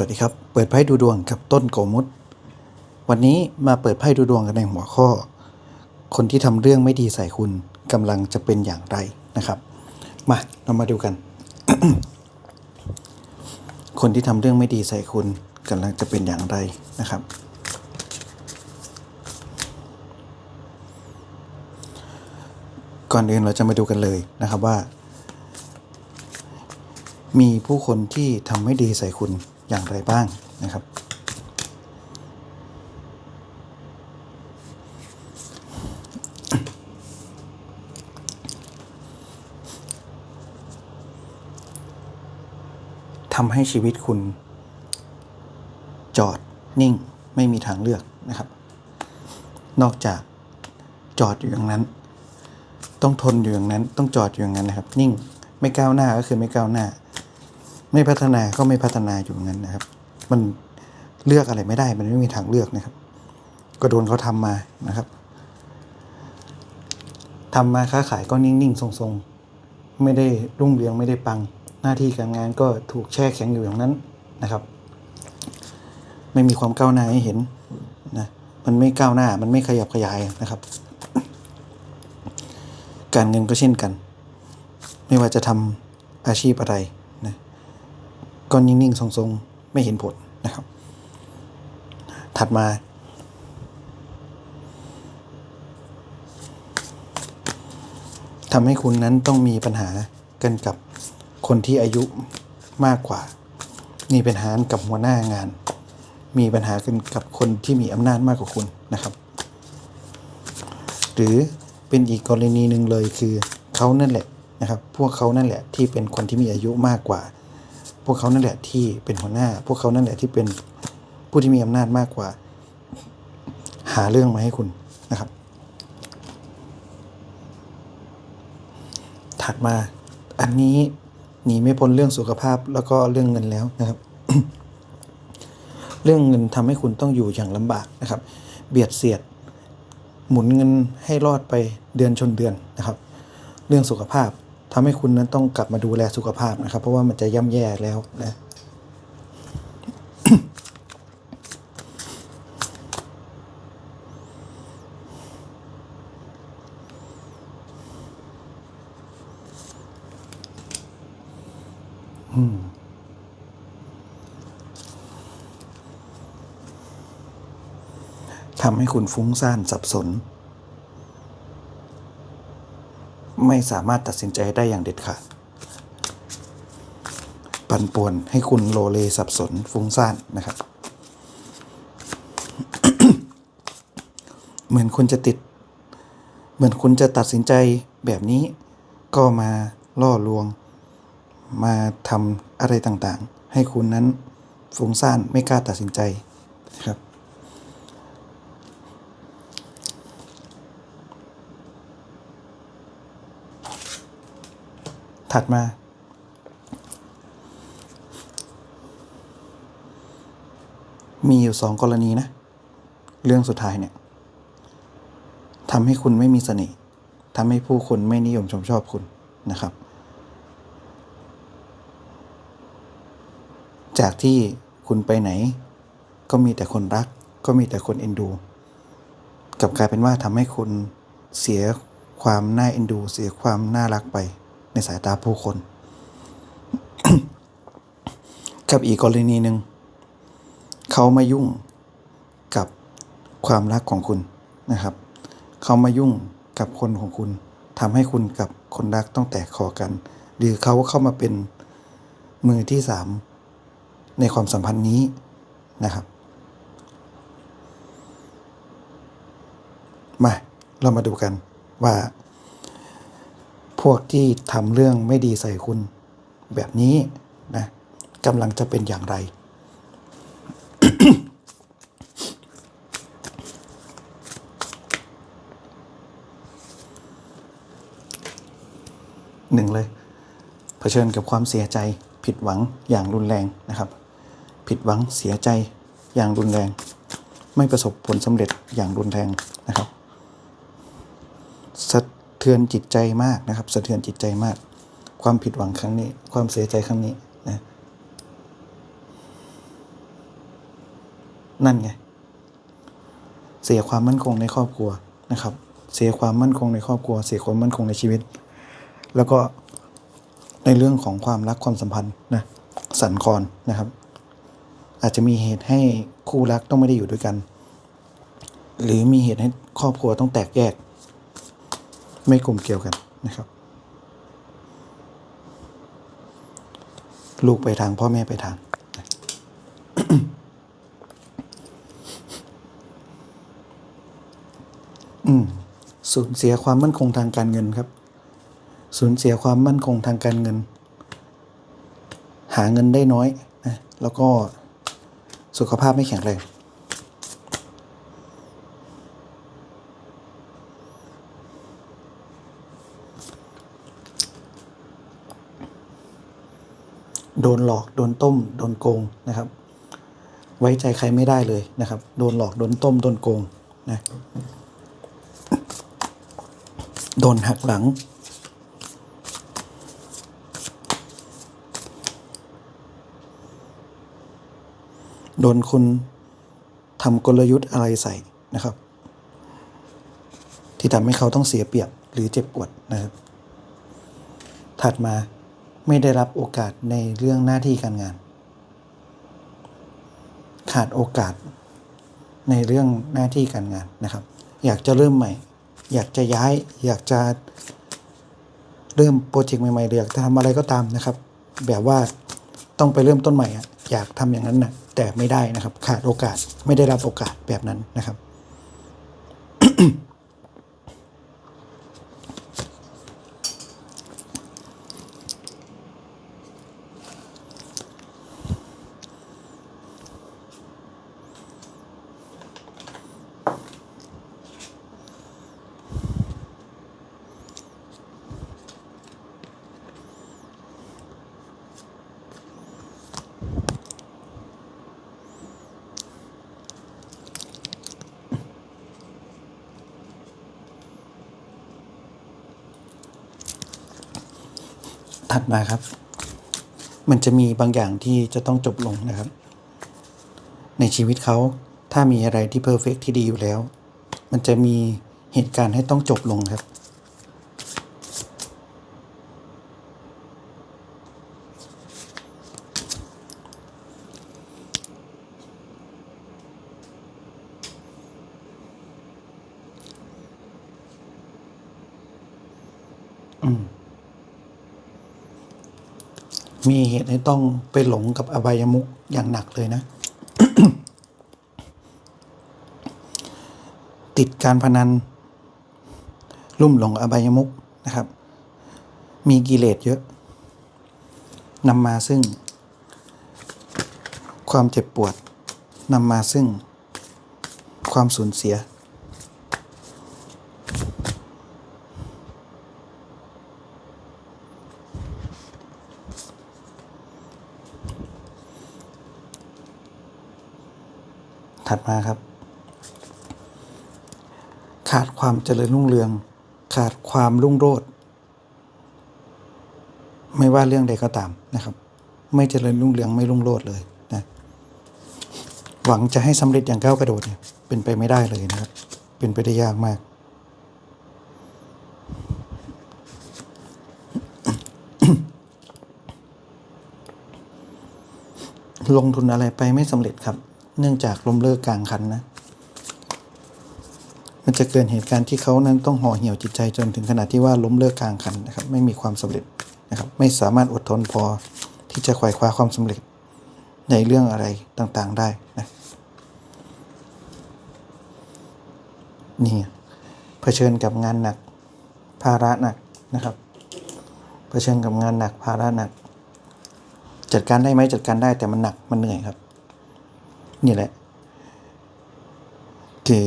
วัสดีครับ เปิดไพ่ดูดวงกับต้นโกมุตวันนี้มาเปิดไพ่ดูดวงกันในหัวข้อ คนที่ทำเรื่องไม่ดีใส่คุณกำลังจะเป็นอย่างไรนะครับ มาเรามาดูกัน คนที่ทำเรื่องไม่ดีใส่คุณกำลังจะเป็นอย่างไรนะครับ ก่อนอื่นเราจะมาดูกันเลยนะครับว่า มีผู้คนที่ทำไม่ดีใส่คุณ อย่างไรบ้างนะครับ ทำให้ชีวิตคุณ จอดนิ่งไม่มีทางเลือกนะครับ นอกจากจอดอยู่อย่างนั้น ต้องทนอยู่อย่างนั้น ต้องจอดอยู่อย่างนั้นนะครับ นิ่งไม่ก้าวหน้าก็คือไม่ก้าวหน้า ไม่พัฒนาก็ไม่พัฒนาอยู่งนั้นนะครับ มันเลือกอะไรไม่ได้ มันไม่มีทางเลือกนะครับ ก็โดนเขาทำมานะครับทำมาค้าขายก็นิ่งๆทรงๆ ไม่ได้รุ่งเรืองไม่ได้ปัง หน้าที่การงานก็ถูกแช่แข็งอยู่อย่างนั้นนะครับ ไม่มีความก้าวหน้าให้เห็นนะมันไม่ก้าวหน้า มันไม่ขยับขยายนะครับ การเงินก็เช่นกัน ไม่ว่าจะทำอาชีพอะไร ก็นิ่งๆทรงๆ ไม่เห็นผลนะครับ ถัดมาทำให้คุณนั้นต้องมีปัญหากันกับคนที่อายุมากกว่า มีปัญหากับหัวหน้างาน มีปัญหากันกับคนที่มีอำนาจมากกว่าคุณนะครับ หรือเป็นอีกกรณีหนึ่งเลยคือเขานั่นแหละนะครับ พวกเขานั่นแหละที่เป็นคนที่มีอายุมากกว่า พวกเขานั่นแหละที่เป็นหัวหน้า พวกเขานั่นแหละที่เป็นผู้ที่มีอำนาจมากกว่า หาเรื่องมาให้คุณนะครับ ถัดมาอันนี้หนีไม่พ้นเรื่องสุขภาพแล้วก็เรื่องเงินแล้วนะครับ เรื่องเงินทำให้คุณต้องอยู่อย่างลำบากนะครับ เบียดเสียด หมุนเงินให้รอดไปเดือนชนเดือนนะครับ เรื่องสุขภาพ ทำให้คุณนั้นต้องกลับมาดูแลสุขภาพนะครับ เพราะว่ามันจะย่ำแย่แล้วนะทำให้คุณฟุ้งซ่านสับสน ไม่สามารถตัดสินใจได้อย่างเด็ดขาด ปั่นป่วนให้คุณโลเลสับสนฟุ้งซ่านนะครับ เหมือนคุณจะติด เหมือนคุณจะตัดสินใจแบบนี้ ก็มาล่อลวง มาทำอะไรต่างๆ ให้คุณนั้นฟุ้งซ่านไม่กล้าตัดสินใจนะครับ ถัดมา มีอยู่สองกรณีนะ เรื่องสุดท้ายเนี่ยทำให้คุณไม่มีเสน่ห์ทำให้ผู้คนไม่นิยมชมชอบคุณนะครับ จากที่คุณไปไหน ก็มีแต่คนรัก ก็มีแต่คนเอ็นดู กับกลายเป็นว่าทำให้คุณเสียความน่าเอ็นดู เสียความน่ารักไป ในสายตาผู้คน กับอีกกรณีหนึ่ง เขามายุ่งกับความรักของคุณนะครับ เขามายุ่งกับคนของคุณทำให้คุณกับคนรักต้องแตกคอกัน หรือเขาเข้ามาเป็นมือที่สามในความสัมพันธ์นี้นะครับ มา เรามาดูกันว่า วกที่ทำเรื่องไม่ดีใส่คุณแบบนี้นะกำลังจะเป็นอย่างไร หนึ่งเลยเผชิญกับความเสียใจผิดหวังอย่างรุนแรงนะครับ ผิดหวังเสียใจอย่างรุนแรง ไม่ประสบผลสำเร็จอย่างรุนแรงนะครับส ทือนจิตใจมากนะครับ สะเทือนจิตใจมาก ความผิดหวังครั้งนี้ ความเสียใจครั้งนี้นะนั่นไงเสียความมั่นคงในครอบครัวนะครับ เสียความมั่นคงในครอบครัว เสียความมั่นคงในชีวิต แล้วก็ในเรื่องของความรักความสัมพันธ์นะสั่นคลอนนะครับ อาจจะมีเหตุให้คู่รักต้องไม่ได้อยู่ด้วยกัน หรือมีเหตุให้ครอบครัวต้องแตกแยก ไม่กลุ่มเกี่ยวกันนะครับ ลูกไปทางพ่อแม่ไปทางอืมสูญเสียความมั่นคงทางการเงินครับ สูญเสียความมั่นคงทางการเงิน หาเงินได้น้อยนะแล้วก็สุขภาพไม่แข็งแรง โดนหลอกโดนต้ม โดนโกงนะครับ ไว้ใจใครไม่ได้เลยนะครับ โดนหลอกโดนต้ม โดนโกงนะโดนหักหลัง โดนคนทำกลยุทธ์อะไรใส่นะครับ ที่ทำให้เขาต้องเสียเปรียบหรือเจ็บปวดนะครับ ถัดมา ไม่ได้รับโอกาสในเรื่องหน้าที่การงาน ขาดโอกาสในเรื่องหน้าที่การงานนะครับ อยากจะเริ่มใหม่ อยากจะย้าย อยากจะเริ่มโปรเจกต์ใหม่ๆหรืออยากจะทำอะไรก็ตามนะครับ แบบว่าต้องไปเริ่มต้นใหม่อะอยากทำอย่างนั้นนะแต่ไม่ได้นะครับ ขาดโอกาสไม่ได้รับโอกาสแบบนั้นนะครับ ถัดมาครับ มันจะมีบางอย่างที่จะต้องจบลงนะครับ ในชีวิตเขาถ้ามีอะไรที่เพอร์เฟกที่ดีอยู่แล้ว มันจะมีเหตุการณ์ให้ต้องจบลงครับมี มีเหตุให้ต้องไปหลงกับอบายมุกอย่างหนักเลยนะ ติดการพนัน ลุ่มหลงอบายมุกนะครับ มีกิเลสเยอะนำมาซึ่ง ความเจ็บปวดนำมาซึ่ง ความสูญเสีย ถัดมาครับ ขาดความเจริญรุ่งเรือง ขาดความรุ่งโรจน์ไม่ว่าเรื่องใดก็ตามนะครับ ไม่เจริญรุ่งเรืองไม่รุ่งโรจน์เลยนะหวังจะให้สำเร็จอย่างก้าวกระโดดเนี่ยเป็นไปไม่ได้เลยนะครับ เป็นไปได้ยากมาก ลงทุนอะไรไปไม่สำเร็จครับ เนื่องจากล้มเลิกกลางคันนะ มันจะเกิดเหตุการณ์ที่เขานั้นต้องห่อเหี่ยวจิตใจจนถึงขนาดที่ว่าล้มเลิกกลางคันนะครับ ไม่มีความสำเร็จนะครับ ไม่สามารถอดทนพอที่จะไขว่คว้าความสำเร็จในเรื่องอะไรต่างๆได้นะนี่เผชิญกับงานหนัก ภาระหนักนะครับ เผชิญกับงานหนักภาระหนัก จัดการได้ไหมจัดการได้แต่มันหนักมันเหนื่อยครับ นี่แหละ คือ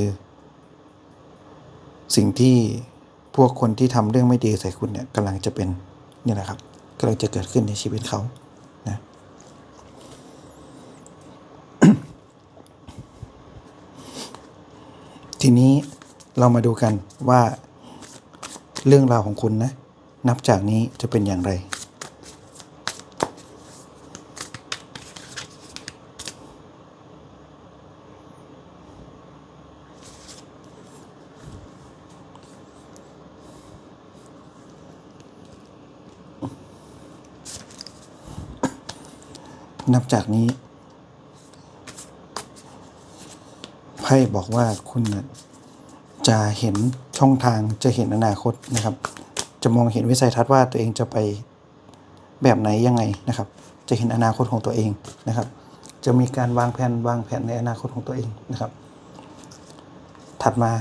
สิ่งที่พวกคนที่ทำเรื่องไม่ดีใส่คุณเนี่ยกำลังจะเป็นนี่แหละครับกำลังจะเกิดขึ้นในชีวิตเขานะทีนี้เรามาดูกันว่าเรื่องราวของคุณนะ นับจากนี้จะเป็นอย่างไร นับจากนี้ไพ่บอกว่าคุณจะเห็นช่องทางจะเห็นอนาคตนะครับ จะมองเห็นวิสัยทัศน์ว่าตัวเองจะไปแบบไหนยังไงนะครับ จะเห็นอนาคตของตัวเองนะครับ จะมีการวางแผนวางแผนในอนาคตของตัวเองนะครับ ถัดมา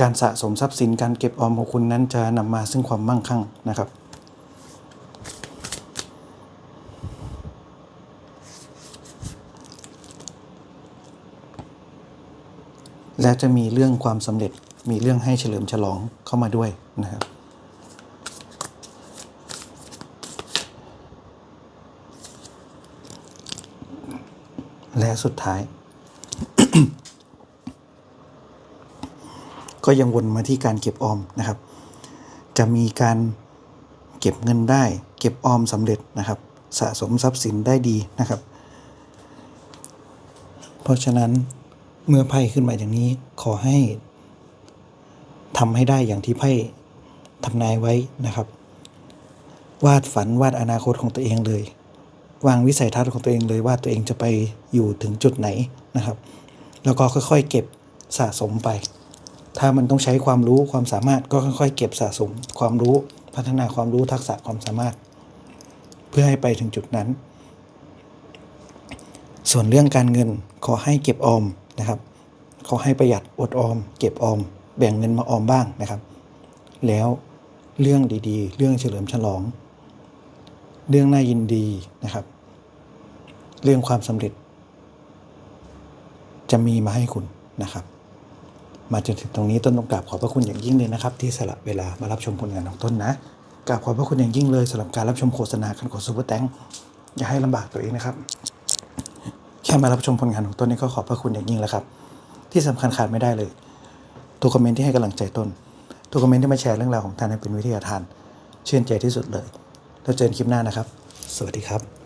การสะสมทรัพย์สินการเก็บออมของคุณนั้นจะนำมาซึ่งความมั่งคั่งนะครับ และจะมีเรื่องความสำเร็จมีเรื่องให้เฉลิมฉลองเข้ามาด้วยนะครับและสุดท้าย ก็ยังวนมาที่การเก็บออมนะครับ จะมีการเก็บเงินได้ เก็บออมสำเร็จนะครับ สะสมทรัพย์สินได้ดีนะครับ เพราะฉะนั้น เมื่อไพ่ขึ้นมาอย่างนี้ขอให้ทำให้ได้อย่างที่ไพ่ทำนายไว้นะครับ วาดฝันวาดอนาคตของตัวเองเลย วางวิสัยทัศน์ของตัวเองเลยว่าตัวเองจะไปอยู่ถึงจุดไหนนะครับ แล้วก็ค่อยๆ เก็บสะสมไป ถ้ามันต้องใช้ความรู้ความสามารถก็ค่อยๆ เก็บสะสมความรู้พัฒนาความรู้ทักษะความสามารถ เพื่อให้ไปถึงจุดนั้น ส่วนเรื่องการเงินขอให้เก็บออม นะครับขอให้ประหยัดอดออม เก็บออม แบ่งเงินมาออมบ้างนะครับ แล้วเรื่องดีๆ เรื่องเฉลิมฉลอง เรื่องน่ายินดีนะครับ เรื่องความสำเร็จ จะมีมาให้คุณนะครับ มาจนถึงตรงนี้ต้นต้องกราบขอบพระคุณอย่างยิ่งเลยนะครับ ที่สละเวลามารับชมผลงานของต้นนะกราบขอบพระคุณอย่างยิ่งเลยสำหรับการรับชมโฆษณาการกดซูเปอร์แตงอย่าให้ลำบากตัวเองนะครับ แค่มารับชมผลงานของต้นนี่ก็ขอบพระคุณอย่างยิ่งแล้วครับ ที่สำคัญขาดไม่ได้เลยทุกคอมเมนต์ที่ให้กำลังใจต้นทุกคอมเมนต์ที่มาแชร์เรื่องราวของท่านให้เป็นวิทยาทาน ชื่นใจที่สุดเลย แล้วเจอกันคลิปหน้านะครับ สวัสดีครับ